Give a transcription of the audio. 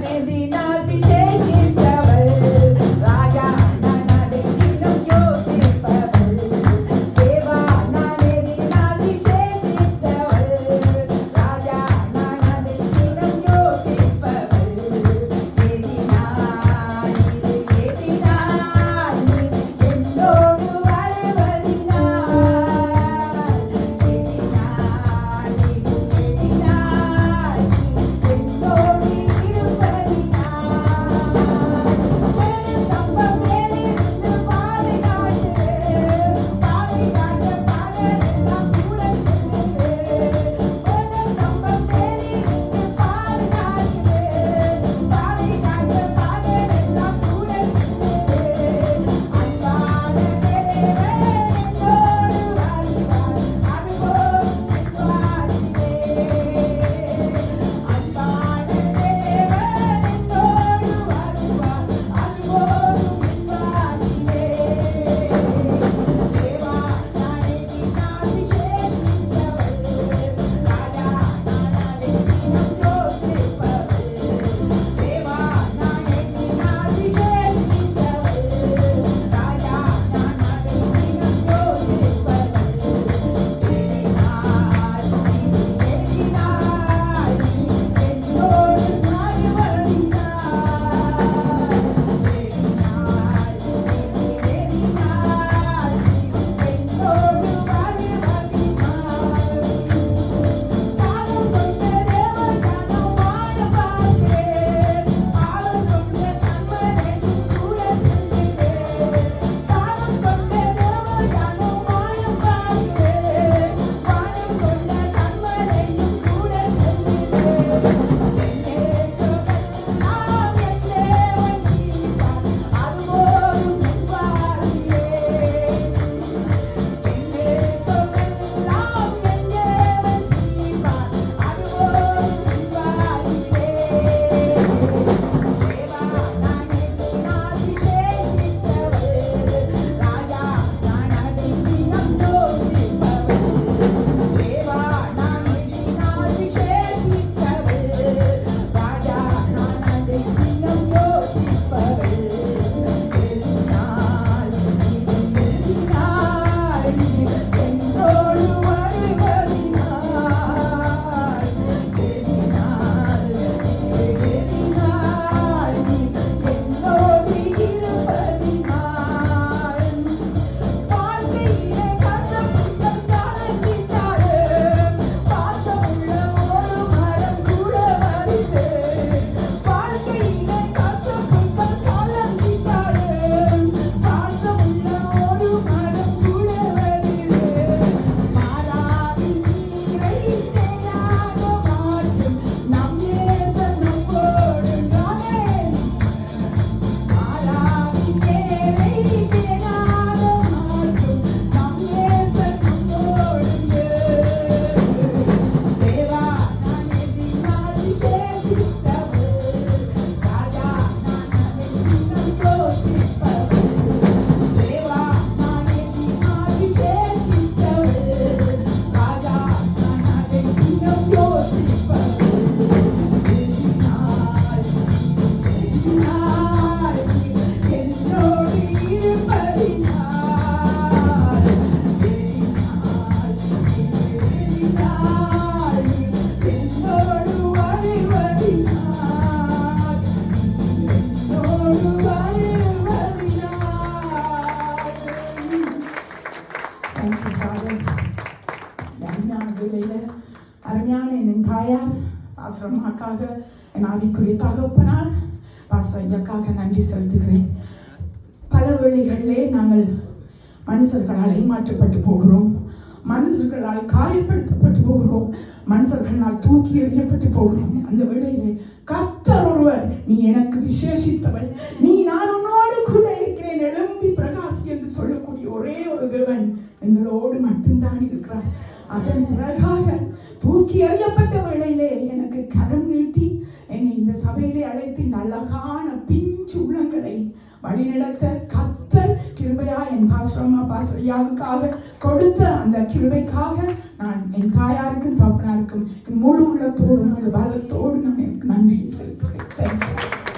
Medina Thank you, Father. அருமையான வேளையில அருமையான என் தாயார் பாசுரமாக்காக என் ஆவிக்குரிய தகப்பனார் பாசுர ஐயாக்காக நன்றி செலுத்துகிறேன் பல வேளைகளிலே நாங்கள் மனுஷர்களால் ஏமாற்றப்பட்டு போகிறோம். மனுஷர்களால் காயப்படுத்தப்பட்டு போகிறோம். மனுஷர்களால் தூக்கி எறியப்பட்டு போகிறோம் அந்த வேளையிலே கர்த்தர் ஒருவர் நீ எனக்கு விசேஷித்தவள். நீ நான் உன்னோடு கூட தேவன் எங்களோடு மட்டும்தான் இருக்கிறார். அதன் பிறகாக தூக்கி எறியப்பட்ட வேளையிலே எனக்கு கரம் நீட்டி என்னை இந்த சபையிலே அழைத்து இந்த அழகான பிஞ்சு உள்ளங்களை வழிநடத்த கத்தர் கிருபையா என் பாஸ்ரமா பாஸ்ரையாவுக்காக கொடுத்த அந்த கிருபைக்காக நான் என் தாயாருக்கும் தகப்பனாருக்கும் என் முழு உள்ளத்தோடு முழு பலத்தோடு நான் எனக்கு நன்றி செலுத்துகிறேன்.